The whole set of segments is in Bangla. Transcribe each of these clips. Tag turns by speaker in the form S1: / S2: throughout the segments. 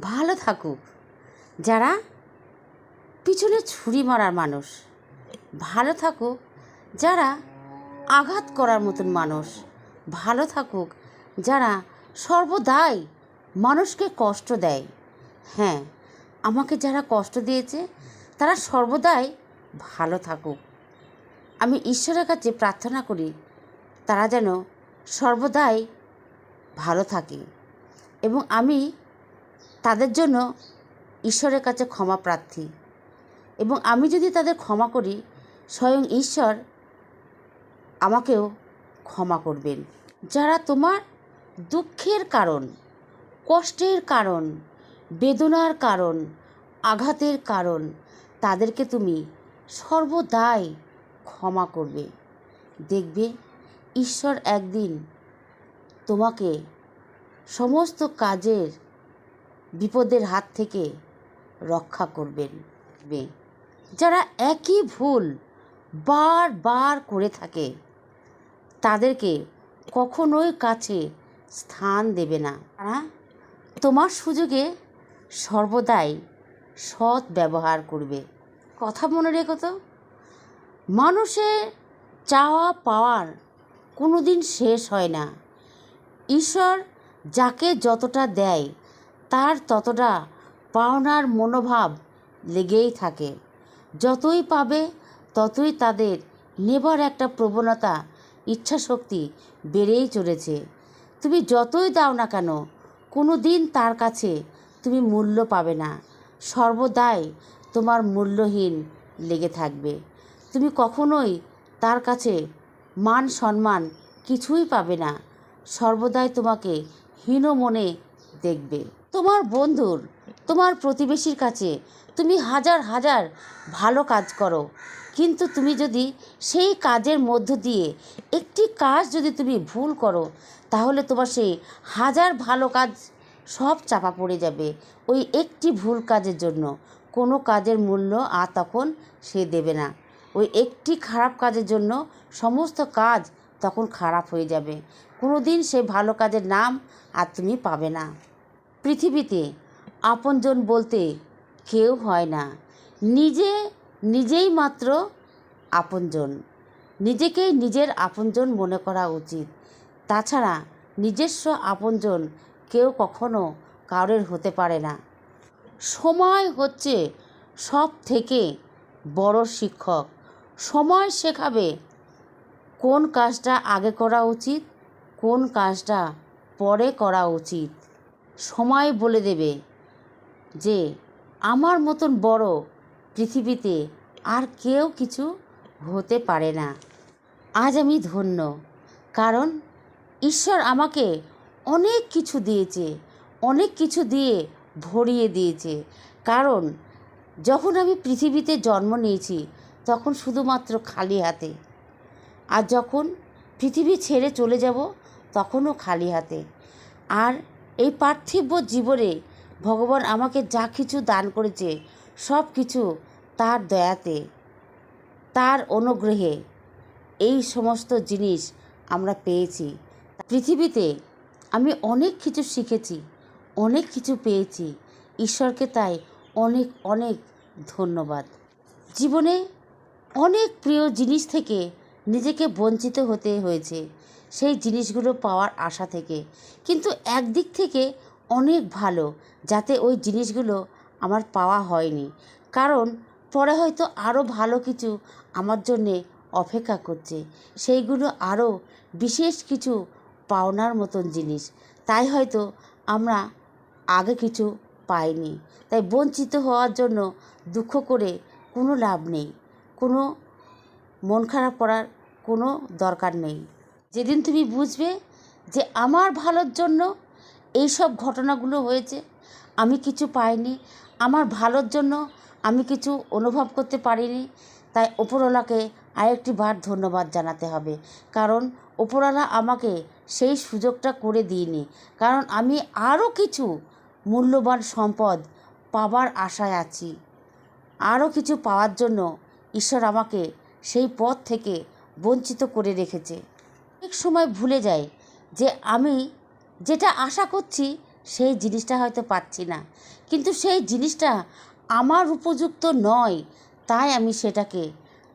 S1: ভালো থাকুক। যারা পিছনে ছুরি মারার মানুষ, ভালো থাকুক। যারা আঘাত করার মতন মানুষ, ভালো থাকুক। যারা সর্বদাই মানুষকে কষ্ট দেয় হ্যাঁ আমাকে যারা কষ্ট দিয়েছে, তারা সর্বদাই ভালো থাকুক। আমি ঈশ্বরের কাছে প্রার্থনা করি, তারা যেন সর্বদাই ভালো থাকে। এবং আমি তাদের জন্য ঈশ্বরের কাছে ক্ষমা প্রার্থী। এবং আমি যদি তাদের ক্ষমা করি, স্বয়ং ঈশ্বর আমাকেও ক্ষমা করবেন। যারা তোমার দুঃখের কারণ, কষ্টের কারণ, বেদনার কারণ, আঘাতের কারণ, তাদেরকে তুমি সর্বদাই ক্ষমা করবে। দেখবে, ঈশ্বর একদিন তোমাকে সমস্ত কাজের বিপদের হাত থেকে রক্ষা করবেন। যারা একই ভুল বারবার করে থাকে, তাদেরকে কখনোই কাছে স্থান দেবে না। তারা তোমার সুযোগে সর্বদাই সৎ ব্যবহার করবে। কথা মনে রেখো তো। মানুষের চাওয়া পাওয়ার কোনো দিন শেষ হয় না। ঈশ্বর যাকে যতটা দেয় তার ততটা পাওনার মনোভাব লেগেই থাকে। যতই পাবে, ততই তাদের নেবার একটা প্রবণতা, ইচ্ছাশক্তি বেড়েই চলেছে। তুমি যতই দাও না কেন কোনো দিন তার কাছে তুমি মূল্য পাবে না। সর্বদাই তোমার মূল্যহীন লেগে থাকবে। তুমি কখনোই তার কাছে মান সম্মান কিছুই পাবে না। সর্বদাই তোমাকে হীন মনে দেখবে। তোমার বন্ধুর, তোমার প্রতিবেশীর কাছে তুমি হাজার হাজার ভালো কাজ করো। কিন্তু তুমি যদি সেই কাজের মধ্য দিয়ে একটি কাজ যদি তুমি ভুল করো, তাহলে তোমার সেই হাজার ভালো কাজ সব চাপা পড়ে যাবে ওই একটি ভুল কাজের জন্য। কোনো কাজের মূল্য আর তখন সে দেবে না। ওই একটি খারাপ কাজের জন্য সমস্ত কাজ তখন খারাপ হয়ে যাবে। কোনো দিন সে ভালো কাজের নাম আর তুমি পাবে না। পৃথিবীতে আপনজন বলতে কেউ হয় না। নিজে, নিজেই মাত্র আপনজন। নিজেকেই নিজের আপনজন মনে করা উচিত। তাছাড়া নিজস্ব আপনজন কেউ কখনো কারোর হতে পারে না। সময় হচ্ছে সব থেকে বড় শিক্ষক। সময় শেখাবে কোন কাজটা আগে করা উচিত, কোন কাজটা পরে করা উচিত। সময় বলে দেবে যে আমার মতন বড় পৃথিবীতে আর কেউ কিছু হতে পারে না। আজ আমি ধন্য, কারণ ঈশ্বর আমাকে অনেক কিছু দিয়েছে, অনেক কিছু দিয়ে ভরিয়ে দিয়েছে। কারণ যখন আমি পৃথিবীতে জন্ম নিয়েছি, তখন শুধুমাত্র খালি হাতে। আর যখন পৃথিবী ছেড়ে চলে যাব, তখনও খালি হাতে। আর এই পার্থিব জীবনে ভগবান আমাকে যা কিছু দান করেছে, সব কিছু তার দয়াতে, তার অনুগ্রহে। এই সমস্ত জিনিস আমরা পেয়েছি। পৃথিবীতে আমি অনেক কিছু শিখেছি, অনেক কিছু পেয়েছি। ঈশ্বরকে তাই অনেক অনেক ধন্যবাদ। জীবনে অনেক প্রিয় জিনিস থেকে নিজেকে বঞ্চিত হতে হয়েছে। সেই জিনিসগুলো পাওয়ার আশা থেকে। কিন্তু একদিক থেকে অনেক ভালো, যাতে ওই জিনিসগুলো আমার পাওয়া হয়নি। কারণ পরে হয়তো আরও ভালো কিছু আমার জন্যে অপেক্ষা করছে। সেইগুলো আরও বিশেষ কিছু পাওনার মতন জিনিস। তাই হয়তো আমরা আগে কিছু পাইনি। তাই বঞ্চিত হওয়ার জন্য দুঃখ করে কোনো লাভ নেই। কোনো মন খারাপ করার কোনো দরকার নেই। যেদিন তুমি বুঝবে যে আমার ভালোর জন্য এই সব ঘটনাগুলো হয়েছে, আমি কিছু পাইনি, আমার ভালোর জন্য আমি কিছু অনুভব করতে পারিনি, তাই ওপরওয়ালাকে আরেকটি বার ধন্যবাদ জানাতে হবে। কারণ ওপরওয়ালা আমাকে সেই সুযোগটা করে দিইনি। কারণ আমি আরও কিছু মূল্যবান সম্পদ পাবার আশায় আছি। আরও কিছু পাওয়ার জন্য ঈশ্বর আমাকে সেই পথ থেকে বঞ্চিত করে রেখেছে। অনেক সময় ভুলে যাই যে আমি যেটা আশা করছি সেই জিনিসটা হয়তো পাচ্ছি না। কিন্তু সেই জিনিসটা আমার উপযুক্ত নয়, তাই আমি সেটাকে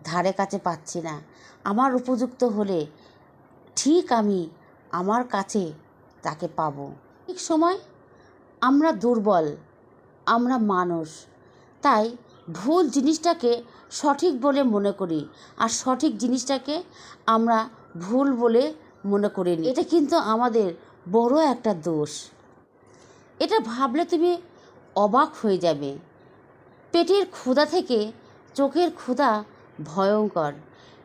S1: ধারে কাছে পাচ্ছি না। আমার উপযুক্ত হলে ঠিক আমি আমার কাছে তাকে পাবো। ঠিক সময় আমরা দুর্বল, আমরা মানুষ, তাই ভুল জিনিসটাকে সঠিক বলে মনে করি। আর সঠিক জিনিসটাকে আমরা ভুল বলে মনে করি নিই। এটা কিন্তু আমাদের বড় একটা দোষ। এটা ভাবলে তুমি অবাক হয়ে যাবে। পেটের ক্ষুধা থেকে চোখের ক্ষুধা ভয়ঙ্কর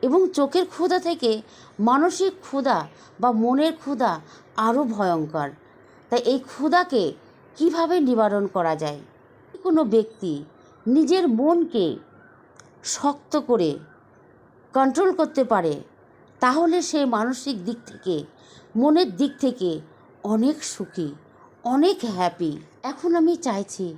S1: এবং চোখের ক্ষুধা থেকে মানসিক ক্ষুধা বা মনের ক্ষুধা আরও ভয়ঙ্কর। তাই এই ক্ষুধাকে কীভাবে নিবারণ করা যায়? কোনো ব্যক্তি নিজের মনকে শক্ত করে কন্ট্রোল করতে পারে। তাহলে সে মানসিক দিক থেকে, মনের দিক থেকে অনেক সুখী, অনেক হ্যাপি এখন আমি চাইছি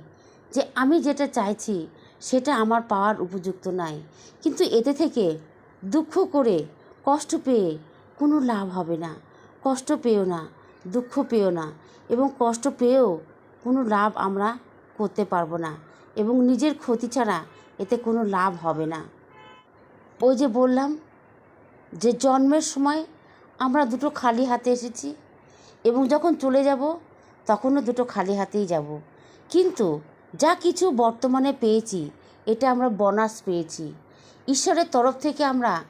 S1: যে, আমি যেটা চাইছি সেটা আমার পাওয়ার উপযুক্ত নাই। কিন্তু এতে থেকে দুঃখ করে কষ্ট পেয়ে কোনো লাভ হবে না। কষ্ট পেও না, দুঃখ পেও না এবং কষ্ট পেয়েও কোনো লাভ আমরা করতে পারব না এবং নিজের ক্ষতি ছাড়া এতে কোনো লাভ হবে না। ওই যে বললাম যে জন্মের সময় আমরা দুটো খালি হাতে এসেছি এবং যখন চলে যাব, তখনও দুটো খালি হাতেই যাব। কিন্তু যা কিছু বর্তমানে পেয়েছি, এটা আমরা বোনাস পেয়েছি। ঈশ্বরের তরফ থেকে আমরা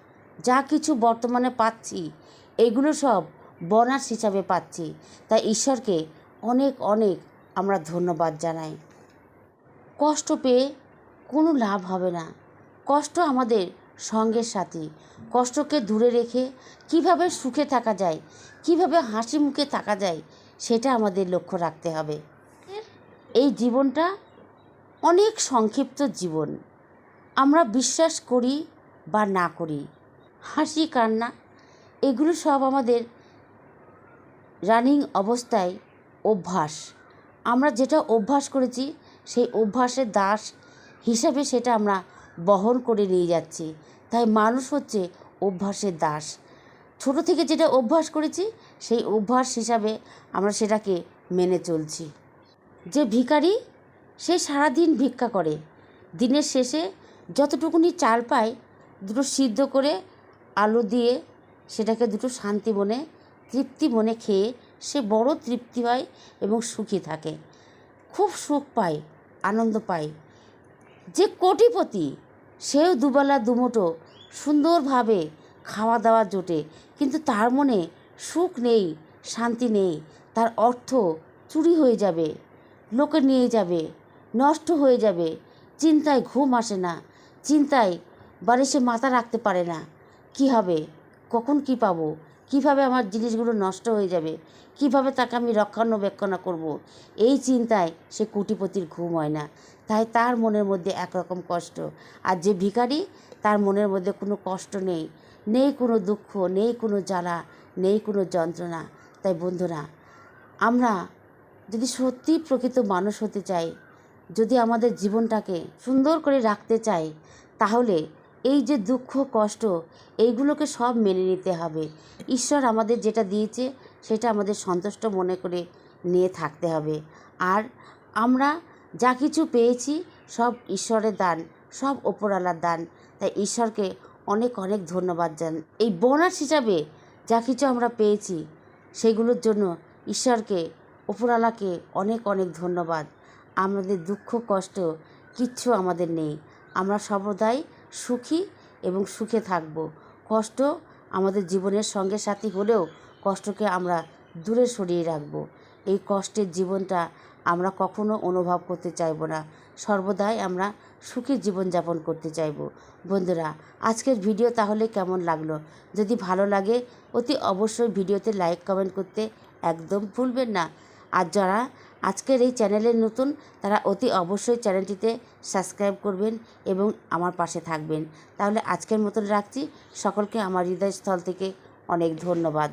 S1: যা কিছু বর্তমানে পাচ্ছি, এগুলো সব বোনাস হিসাবে পাচ্ছি। তাই ঈশ্বরকে অনেক অনেক আমরা ধন্যবাদ জানাই। কষ্ট পেয়ে কোনো লাভ হবে না। কষ্ট আমাদের সঙ্গের সাথী। কষ্টকে দূরে রেখে কীভাবে সুখে থাকা যায়, কীভাবে হাসি মুখে থাকা যায়, সেটা আমাদের লক্ষ্য রাখতে হবে। এই জীবনটা অনেক সংক্ষিপ্ত জীবন। আমরা বিশ্বাস করি বা না করি, হাসি, কান্না, এগুলো সব আমাদের রানিং অবস্থায় অভ্যাস। আমরা যেটা অভ্যাস করেছি, সেই অভ্যাসের দাস হিসাবে সেটা আমরা বহন করে নিয়ে যাচ্ছে। তাই মানুষ হচ্ছে অভ্যাসের দাস। ছোট থেকে যেটা অভ্যাস করেছি, সেই অভ্যাস হিসাবে আমরা সেটাকে মেনে চলছি। যে ভিখারি, সে সারাদিন ভিক্ষা করে। দিনের শেষে যতটুকুনি চাল পায়, দুটো সিদ্ধ করে আলু দিয়ে সেটাকে দুটো শান্তি মনে, তৃপ্তি মনে খেয়ে সে বড় তৃপ্তি হয় এবং সুখী থাকে। খুব সুখ পায়, আনন্দ পায়। যে কোটিপতি সেও দুবেলা, দুমুঠো সুন্দরভাবে খাওয়া দাওয়া জোটে। কিন্তু তার মনে সুখ নেই, শান্তি নেই। তার অর্থ চুরি হয়ে যাবে, লোকে নিয়ে যাবে, নষ্ট হয়ে যাবে। চিন্তায় ঘুম আসে না, চিন্তায় বাড়ি সে মাথা রাখতে পারে না। কি হবে? কখন কি পাবো? কীভাবে আমার জিনিসগুলো নষ্ট হয়ে যাবে? কীভাবে তাকে আমি রক্ষণাবেক্ষণ করব? এই চিন্তায় সে কুটিপতির ঘুম হয় না। তাই তার মনের মধ্যে একরকম কষ্ট। আর যে ভিখারি, তার মনের মধ্যে কোনো কষ্ট নেই। নেই কোনো দুঃখ, নেই কোনো জ্বালা, নেই কোনো যন্ত্রণা। তাই বন্ধুরা, আমরা যদি সত্যি প্রকৃত মানুষ হতে চাই, যদি আমাদের জীবনটাকে সুন্দর করে রাখতে চাই, তাহলে এই যে দুঃখ, কষ্ট, এইগুলোকে সব মেনে নিতে হবে। ঈশ্বর আমাদের যেটা দিয়েছে, সেটা আমাদের সন্তুষ্ট মনে করে নিয়ে থাকতে হবে। আর আমরা যা কিছু পেয়েছি, সব ঈশ্বরের দান, সব ওপরওয়ালার দান। তাই ঈশ্বরকে অনেক অনেক ধন্যবাদ জান, এই বোনাস হিসাবে যা কিছু আমরা পেয়েছি, সেগুলোর জন্য ঈশ্বরকে ওপরওয়ালাকে অনেক অনেক ধন্যবাদ। আমাদের দুঃখ, কষ্ট কিচ্ছু আমাদের নেই। আমরা সর্বদাই সুখী এবং সুখে থাকব। কষ্ট আমাদের জীবনের সঙ্গে সাথী হলেও কষ্টকে আমরা দূরে সরিয়ে রাখব। এই কষ্টের জীবনটা আমরা কখনো অনুভব করতে চাইব না। সর্বদাই আমরা সুখী জীবনযাপন করতে চাইব। বন্ধুরা, আজকের ভিডিও তাহলে কেমন লাগল? যদি ভালো লাগে, অতি অবশ্যই ভিডিওতে লাইক কমেন্ট করতে একদম ভুলবেন না। আর যারা আজকের এই চ্যানেলের নতুন, তারা অতি অবশ্যই চ্যানেলটিতে সাবস্ক্রাইব করবেন এবং আমার পাশে থাকবেন। তাহলে আজকের মতন রাখছি। সকলকে আমার হৃদয়স্থল থেকে অনেক ধন্যবাদ।